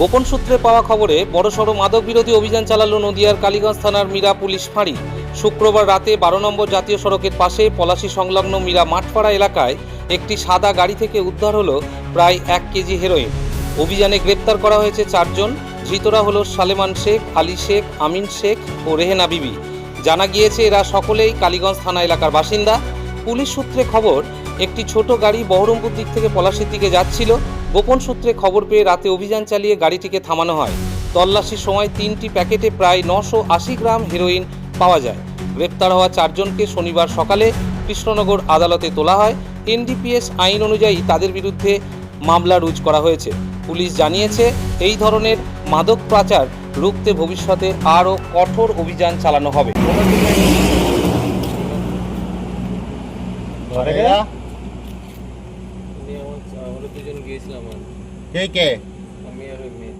গোপন সূত্রে পাওয়া খবরে বড়সড় মাদক বিরোধী অভিযান চালালো নদিয়ার কালীগঞ্জ থানার মীরা পুলিশ ফাঁড়ি। শুক্রবার রাতে বারো নম্বর জাতীয় সড়কের পাশে পলাশী সংলগ্ন মীরা মাঠপাড়া এলাকায় একটি সাদা গাড়ি থেকে উদ্ধার হলো প্রায় এক কেজি হেরোইন। অভিযানে গ্রেপ্তার করা হয়েছে চারজন, ধৃতরা হলো সালেমান শেখ, আলী শেখ, আমিন শেখ ও রেহেনা বিবি। জানা গিয়েছে, এরা সকলেই কালীগঞ্জ থানা এলাকার বাসিন্দা। পুলিশ সূত্রে খবর, একটি ছোট গাড়ি বহরমপুর দিক থেকে পলাশির দিকে যাচ্ছিল। গোপন সূত্রে খবর পেয়ে রাতে অভিযান চালিয়ে গাড়িটিকে থামানো হয়। তল্লাশির সময় তিনটি প্যাকেটে প্রায় নশো আশি গ্রাম হেরোইন পাওয়া যায়। গ্রেপ্তার হওয়া চারজনকে শনিবার সকালে কৃষ্ণনগর আদালতে তোলা হয়। এনডিপিএস আইন অনুযায়ী তাদের বিরুদ্ধে মামলা রুজ করা হয়েছে। পুলিশ জানিয়েছে, এই ধরনের মাদক পাচার রুখতে ভবিষ্যতে আরও কঠোর অভিযান চালানো হবে। আমি এখন গিয়েছিলাম আমি আর মেয়ে